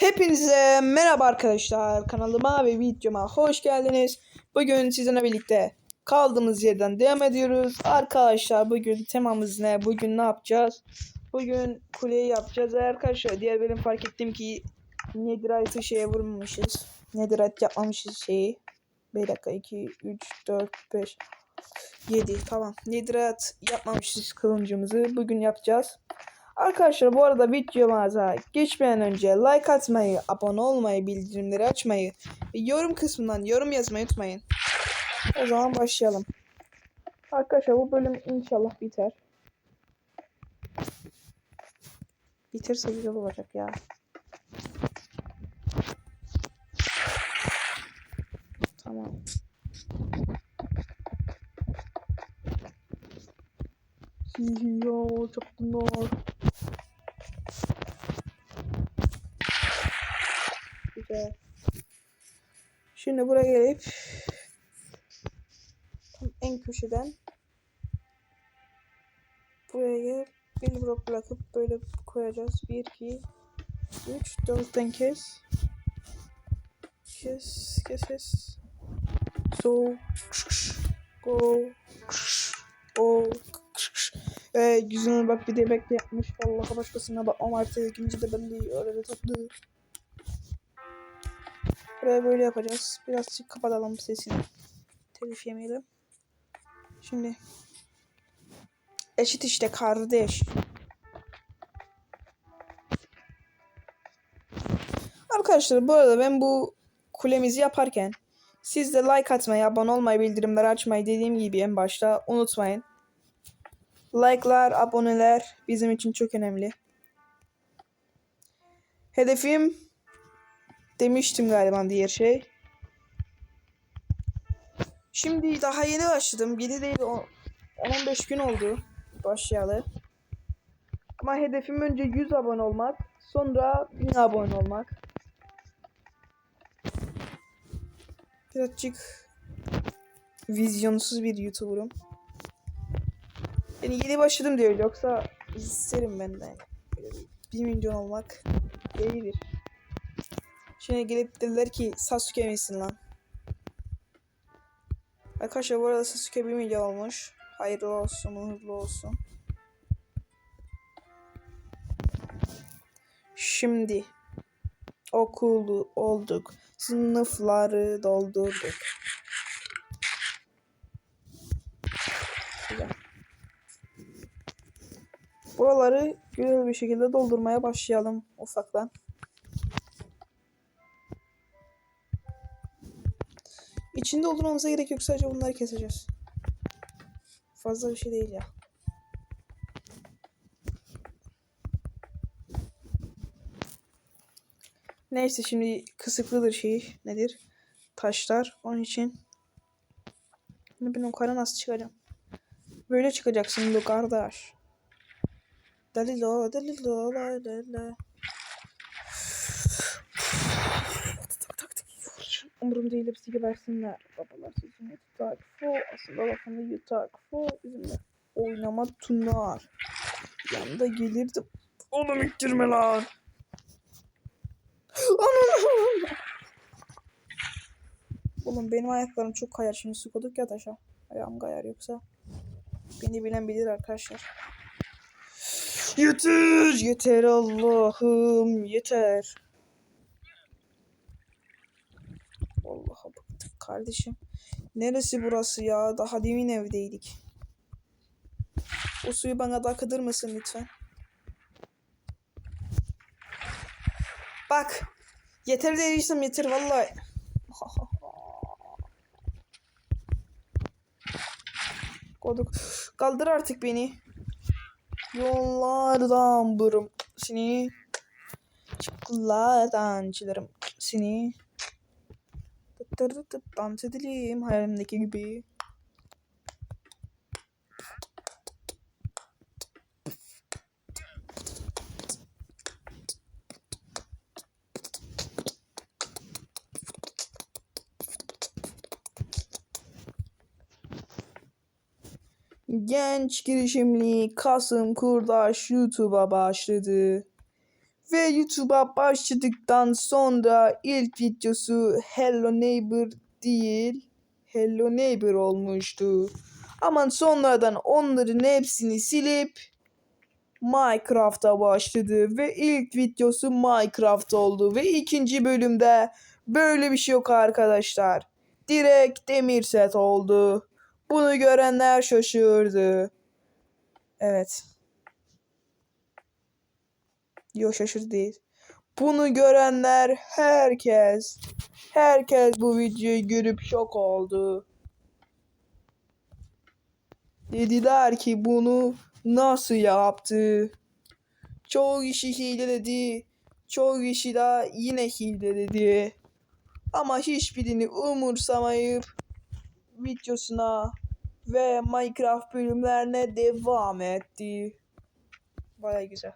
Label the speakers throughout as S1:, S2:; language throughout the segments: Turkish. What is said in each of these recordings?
S1: Hepinize merhaba arkadaşlar. Kanalıma ve videoma hoş geldiniz. Bugün sizinle birlikte kaldığımız yerden devam ediyoruz. Arkadaşlar bugün temamız ne? Bugün ne yapacağız? Bugün kuleyi yapacağız. Arkadaşlar diğer bölüm fark ettim ki Netherite'ı şeye vurmamışız. Netherite yapmamışız şeyi. Bir dakika 2, 3, 4, 5, 7 tamam. Netherite yapmamışız kılıncımızı. Bugün yapacağız. Arkadaşlar bu arada videomuza geçmeden önce like atmayı, abone olmayı, bildirimleri açmayı ve yorum kısmından yorum yazmayı unutmayın. O zaman başlayalım. Arkadaşlar bu bölüm inşallah biter. Biterse güzel olacak ya. Tamam. Sihiyor çaptılar. Güzel. Şimdi buraya gelip tam en köşeden buraya gelip bir blok bırakıp böyle koyacağız. 1 2 3 4'ten kes. Kes kes kes. So go o ee, yüzüne bak bir de bekle yapmış. Vallahi başkasına bakmam artık ikinci de ben değil öyle de tatlı. Buraya böyle yapacağız. Birazcık kapatalım sesini. Telif yemeyelim. Şimdi eşit işte kardeş. Arkadaşlar bu arada ben bu kulemizi yaparken siz de like atmayı, abone olmayı, bildirimleri açmayı dediğim gibi en başta unutmayın. Like'lar, aboneler bizim için çok önemli. Hedefim demiştim galiba diğer şey. Şimdi daha yeni başladım. 7 değil 10-15 gün oldu başlayalı. Ama hedefim önce 100 abone olmak. Sonra 1000 abone olmak. Birazcık vizyonsuz bir YouTuber'ım. Yani yeni başladım diyor yoksa isterim ben de. Böyle bir 1 milyon olmak iyidir. Şimdi gelip dediler ki Sasuke misin lan? Arkadaşlar bu arada Sasuke 1 milyon olmuş. Hayırlı olsun, uğurlu olsun. Şimdi okulu olduk. Sınıfları doldurduk. Güzel. Buraları güzel bir şekilde doldurmaya başlayalım ufaktan. İçinde doldurmamıza gerek yok. Sadece bunları keseceğiz. Fazla bir şey değil ya. Neyse şimdi kısıklıdır şey nedir? Taşlar. Onun için ben yukarı nasıl çıkacağım? Böyle çıkacaksın bu kardeş. Dalilo, dalilo, la la la. Umurum değil hepsi gebersinler. Babalar sözünü tutar. Fu aslında lafını yutar. Fu bizimle oynama tunar. Yanında gelirdim. Oğlum ittirme lan. Oğlum benim ayaklarım çok kayar şimdi su koyduk ya taşa. Ayağım kayar yoksa. Beni bilen bilir arkadaşlar. Yeter, yeter Allah'ım, yeter. Allah'a bıktık kardeşim. Neresi burası ya? Daha demin evdeydik. O suyu bana da akıtır mısın lütfen? Bak. Yeter dediysem yeter vallahi. Koduk. Kaldır artık beni. Yollardan bırım seni. Çıklardan çilerim seni. Dans edelim hayalimdeki gibi. Genç girişimli Kasım Kurdaş YouTube'a başladı. Ve YouTube'a başladıktan sonra ilk videosu Hello Neighbor değil Hello Neighbor olmuştu. Ama sonradan onların hepsini silip Minecraft'a başladı ve ilk videosu Minecraft oldu ve ikinci bölümde böyle bir şey yok arkadaşlar. Direkt demir set oldu. Bunu görenler şaşırdı. Evet. Yok şaşırdı değil. Bunu görenler herkes herkes bu videoyu görüp şok oldu. Dediler ki bunu nasıl yaptı? Çoğu kişi hile dedi. Çoğu kişi de yine hile dedi. Ama hiçbirini umursamayıp videosuna ve Minecraft bölümlerine devam etti. Baya güzel.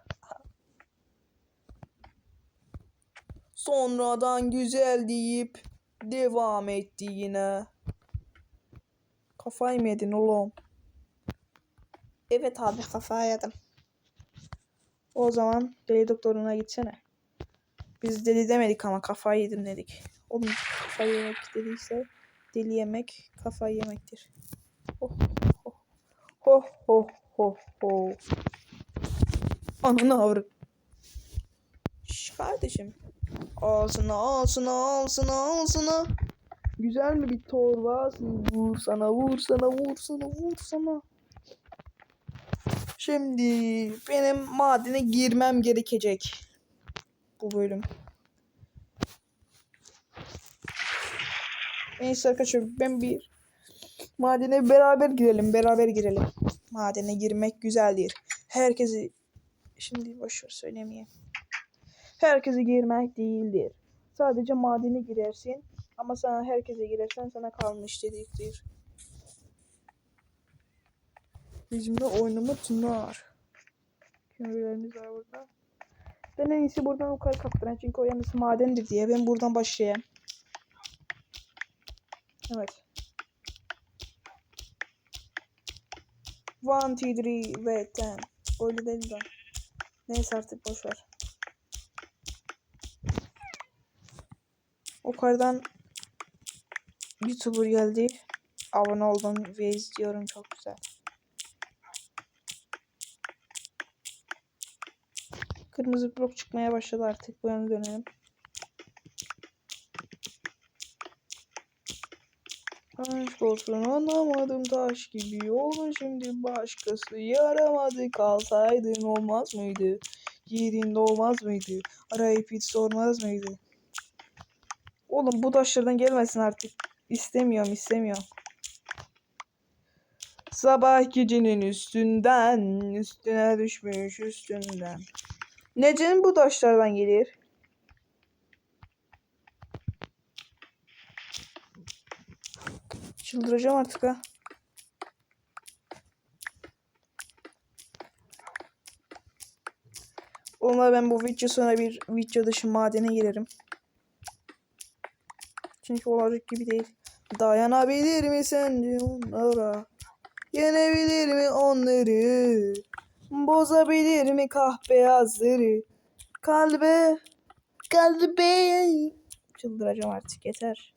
S1: Sonradan güzel deyip devam etti yine. Kafayı mı yedin oğlum? Evet abi kafayı yedim. O zaman deli doktoruna gitsene. Biz deli demedik ama kafayı yedim dedik. Oğlum kafayı yemek dediyse deli yemek kafayı yemektir. Ho ho ho ho ho ho. Ananı avru. Şş, kardeşim. Ağzına ağzına ağzına ağzına. Güzel mi bir torba? Vur sana vur sana vur sana vur sana. Şimdi benim madene girmem gerekecek. Bu bölüm. Neyse arkadaşlar ben bir madene beraber girelim. Beraber girelim. Madene girmek güzeldir. Herkesi şimdi boşver söylemeyeyim. Herkese girmek değildir. Sadece madene girersin. Ama sana herkese girersen sana kalmış dediktir. Bizimle oynama Çınar. Kömürlerimiz var burada. Ben en iyisi buradan yukarı kaptıran çünkü o yanısı madendir diye ben buradan başlayayım. Evet. One, two, three ve ten. Öyle değil de. Neyse artık boşver. O kardan YouTuber geldi. Abone oldum ve izliyorum çok güzel. Kırmızı blok çıkmaya başladı artık. Bu yana dönelim. Aşk olsun anlamadım taş gibi oldu şimdi başkası yaramadı kalsaydın olmaz mıydı? Yerinde olmaz mıydı? Arayıp hiç sormaz mıydı? Oğlum bu taşlardan gelmesin artık. İstemiyorum istemiyorum. Sabah gecenin üstünden üstüne düşmüş üstünden. Nece'nin bu taşlardan gelir? Çıldıracağım artık ha. Onunla ben bu video sonra bir video dışı madene girerim. Çünkü olacak gibi değil. Dayanabilir mi sence onlara? Yenebilir mi onları? Bozabilir mi kahbeyazları? Kalbe, kalbe. Çıldıracağım artık yeter.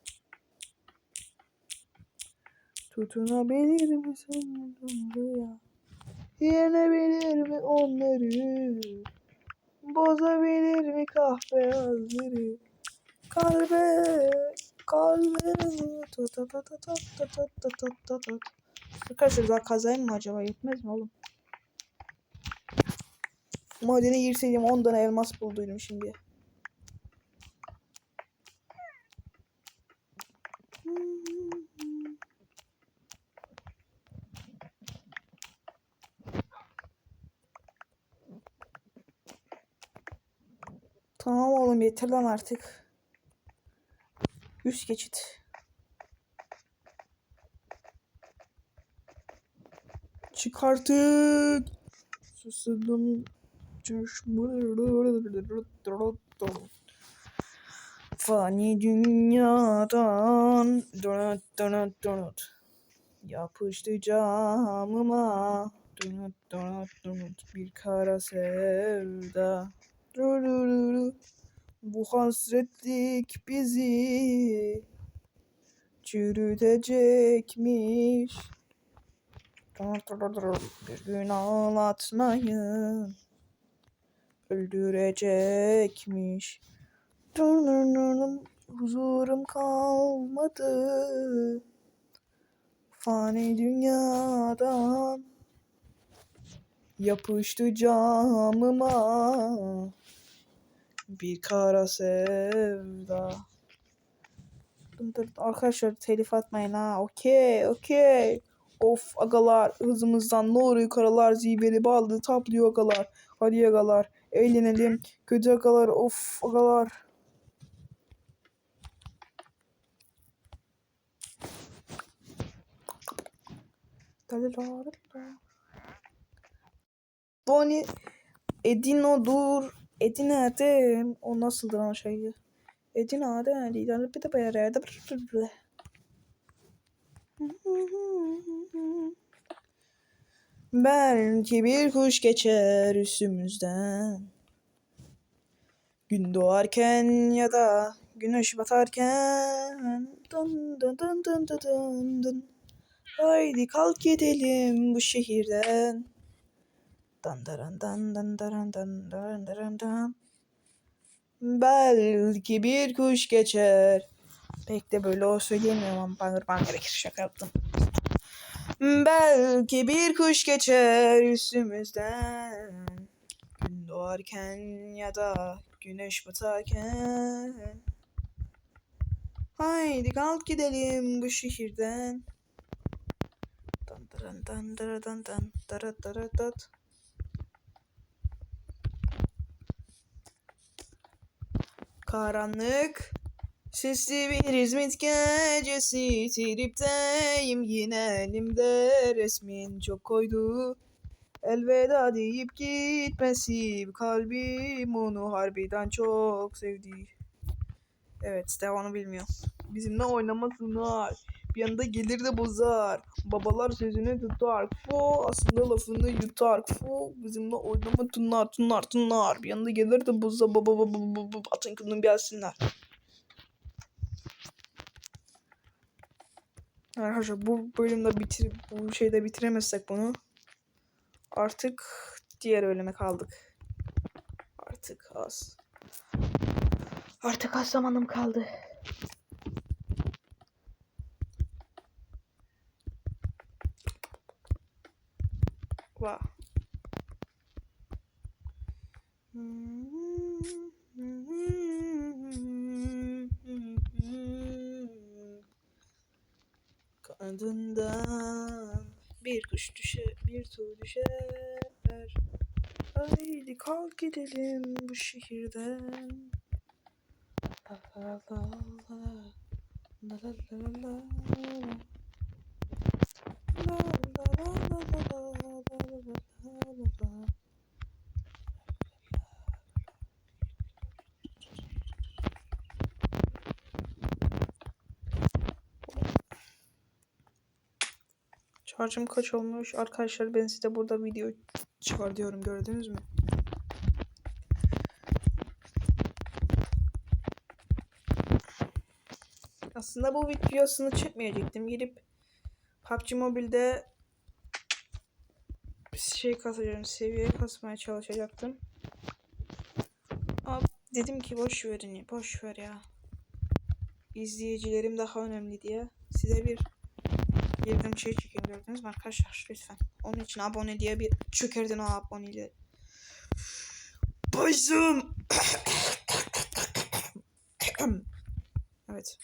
S1: Tutunabilir mi sandım rüya? Yenebilir mi onları? Bozabilir mi kahve azları? Kalbe, kalbe Arkadaşlar daha kazayım mı acaba? Yetmez mi oğlum? Madene girseydim 10 tane elmas bulduydum şimdi. Tamam oğlum yeter lan artık. Üst geçit. Çıkarttık. Susadım. Fani dünyadan donut donut donut yapıştı camıma donut donut donut bir kara sevda. Bu hasretlik bizi çürütecekmiş. Bir gün ağlatmayın. Öldürecekmiş. Huzurum kalmadı. Fani dünyadan yapıştı camıma bir kara sevda. Dım dır- Arkadaşlar telif atmayın ha. Okey, okey. Of agalar hızımızdan doğru yukarılar ziberi baldı taplıyor agalar. Hadi agalar eğlenelim. Kötü agalar of agalar. Bonnie Edino dur. Edina'de o nasıldı lan şeydi? Edina'de liderlik bir de bir yerde Belki bir kuş geçer üstümüzden. Gün doğarken ya da güneş batarken. Dın dın dın dın dın dın. Haydi kalk gidelim bu şehirden. Dan daran dan dan daran dan dan. Belki bir kuş geçer. Pek de böyle o söyleyemiyorum ama bağırmam gerekir şaka yaptım. Belki bir kuş geçer üstümüzden. Gün doğarken ya da güneş batarken. Haydi kalk gidelim bu şehirden. Dan daran dan daran dan dan dara dara dat. Karanlık. Sesli bir hizmet gecesi tripteyim yine elimde resmin çok koydu. Elveda deyip gitmesi kalbim onu harbiden çok sevdi. Evet devamını bilmiyorum Bizimle oynamasınlar anda gelir de bozar Babalar sözünü tutar Fu aslında lafını yutar Fu bizimle oynama tunlar tunlar tunlar Bir anda gelir de bozar Baba baba baba baba atın kılını gelsinler Arkadaşlar bu bölümde bitir bu şeyde bitiremezsek bunu artık diğer bölüme kaldık. Artık az. Artık az zamanım kaldı. Vah. Kanadından bir kuş düşer, bir tuğ düşer. Haydi kalk gidelim bu şehirden. La la la. La la la la la. La Şarjım kaç olmuş? Arkadaşlar ben size burada video çıkar diyorum gördünüz mü? Aslında bu videosunu çekmeyecektim. Girip PUBG Mobile'de şey kasacağım. Seviye kasmaya çalışacaktım. Ama dedim ki boş verin. Boş ver ya. İzleyicilerim daha önemli diye size bir girdim şey çekin gördünüz mü arkadaşlar lütfen. Onun için abone diye bir çökerdin o aboneyle. Başım. evet.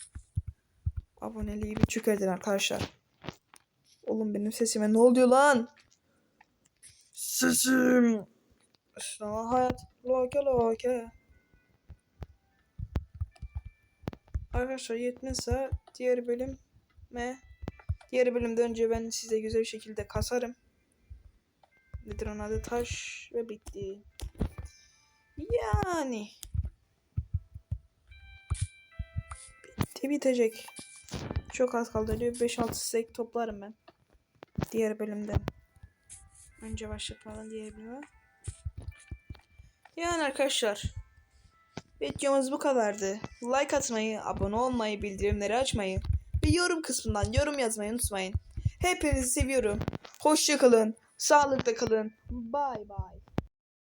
S1: Aboneliği bir çökerdin arkadaşlar. Oğlum benim sesime ne oluyor lan? Sesim. Sınav hayat. Loke loke. Arkadaşlar yetmezse diğer bölüm me Diğer bölümde önce ben size güzel bir şekilde kasarım. Nedir onun adı? Taş ve bitti. Yani. Bitti bitecek. Çok az kaldı. 5-6 stek toplarım ben. Diğer bölümde. Önce başlatmadan diğer bölüme. Yani arkadaşlar videomuz bu kadardı. Like atmayı, abone olmayı, bildirimleri açmayı ve yorum kısmından yorum yazmayı unutmayın. Hepinizi seviyorum. Hoşçakalın. Sağlıkla kalın. Bay bay.